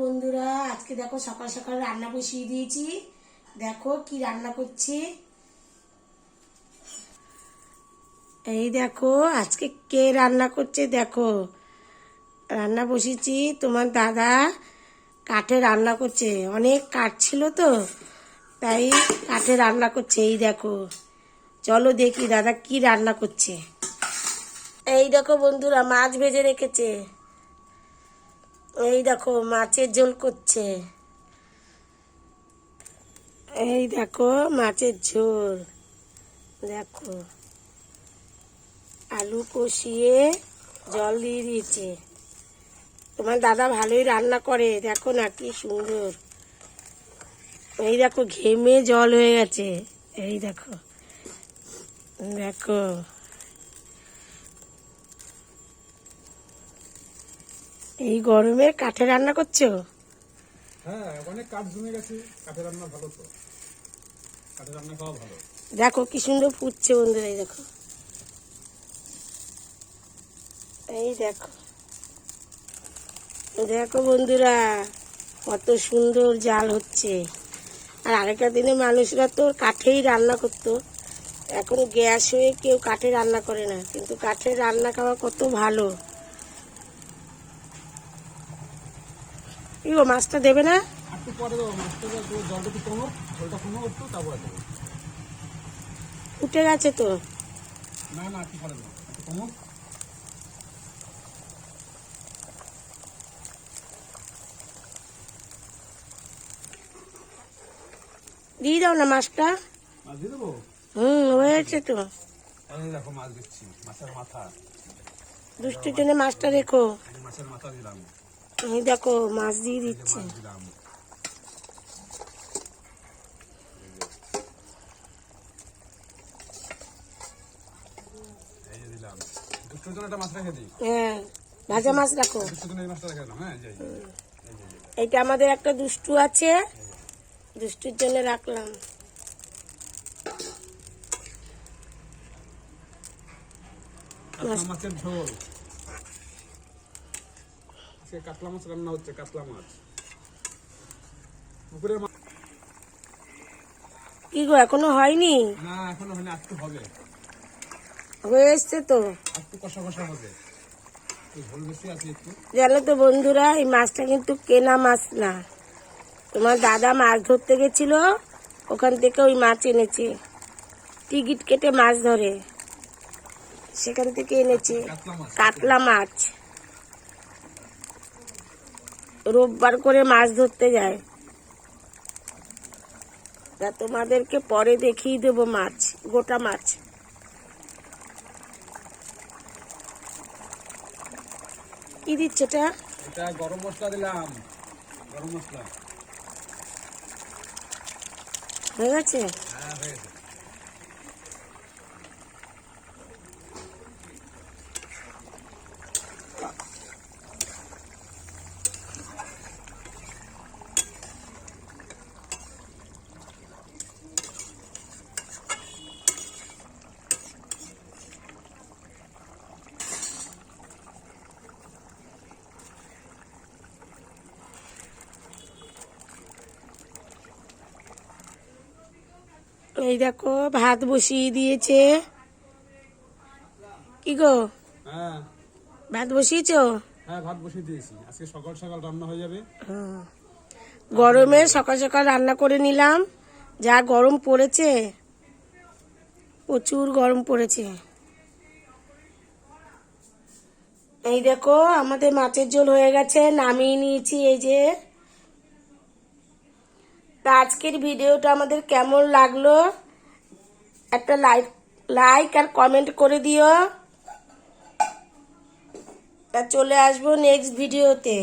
বন্ধুরা, আজকে দেখো সকাল সকাল রান্না বসিয়ে দিয়েছি। দেখো কি রান্না করছি। এই দেখো, আজকে কে রান্না করছে দেখো। রান্না বসিয়েছি তোমার দাদা, কাঠে রান্না করছে। অনেক কাঠ ছিল তো, তাই কাঠে রান্না করছে, এই দেখো। চলো দেখি দাদা কি রান্না করছে। এই দেখো বন্ধুরা, মাছ ভেজে রেখেছে। এই দেখো, মাছের ঝোল করছে। এই দেখো, মাছের ঝোল। দেখো, আলু কষিয়ে জল দিয়ে দিয়েছে। তোমার দাদা ভালোই রান্না করে, দেখো না কি সুন্দর। এই দেখো, ঘেমে জল হয়ে গেছে। এই দেখো দেখো। এই গরমে কাঠে রান্না করছ? হ্যাঁ অনেক কাঠ জমে গেছে কাঠের রান্না ভালো তো। কাঠের রান্না খাওয়া ভালো। দেখো কি সুন্দর ফুটছে বন্ধুরা এই দেখো। এই দেখো। দেখো বন্ধুরা কত সুন্দর জাল হচ্ছে। আর আগেকার দিনে মানুষরা তো কাঠেই রান্না করতো। এখন গ্যাস হয়ে কেউ কাঠে রান্না করে না কিন্তু কাঠের রান্না খাওয়া কত ভালো। কি গো মাছটা দেবে না? একটু পরে দেবো মাছটা জলটা একটু কমো জলটা কমো একটু তারপরে দেবো। উঠে গেছে তো। না না একটু পরে দেবো একটু কমো দিয়ে দাও না মাছটা। মাছ দিয়ে দেবো? হুম হয়েছে তো। দেখো মাছ দিচ্ছি মাছের মাথা। দুষ্টির জন্য মাছটা রেখো। মাছের মাথা দিলাম। এই দেখো মাছ দিয়ে দিচ্ছে হ্যাঁ ভাজা মাছ রাখো। এইটা আমাদের একটা দুষ্টু আছে, দুষ্টুর জন্য রাখলাম মাছের ঝোল আজকে কাতলা মাছ রান্না হচ্ছে কাতলা মাছ। কি গো এখনও হয়নি? না এখনও হয়নি একটু হবে। হয়ে এসছে তো। একটু কষা কষা হবে। জানো তো বন্ধুরা এই মাছটা কিন্তু কেনা মাছ না। তোমার দাদা মাছ ধরতে গেছিল ওখান থেকে ওই মাছ এনেছে। টিকিট কেটে মাছ ধরে। সেখান থেকে এনেছে। কাতলা মাছ। কাতলা মাছ। রোববার করে মাছ ধরতে যায়। তা তোমাদেরকে পরে দেখিয়ে দেবো মাছ গোটা মাছ। কি দিচ্ছে এটা? এটা গরম মশলা দিলাম। গরম মশলা। হয়ে গেছে? হ্যাঁ হয়ে গেছে। এই দেখো ভাত বসিয়ে দিয়েছে। কি গো? হ্যাঁ। ভাত বসিয়েছ? হ্যাঁ ভাত বসিয়ে দিয়েছি। আজকে সকাল সকাল রান্না হয়ে যাবে। গরমে সকাল সকাল রান্না করে নিলাম। যা গরম পড়েছে প্রচুর গরম পড়েছে। এই দেখো আমাদের মাছের ঝোল হয়ে গেছে নামিয়ে নিয়েছি এই যে। তা আজকের ভিডিওটা আমাদের কেমন লাগল? একটা লাইক লাইক আর কমেন্ট করে দিও। তা চলে আসব নেক্সট ভিডিওতে।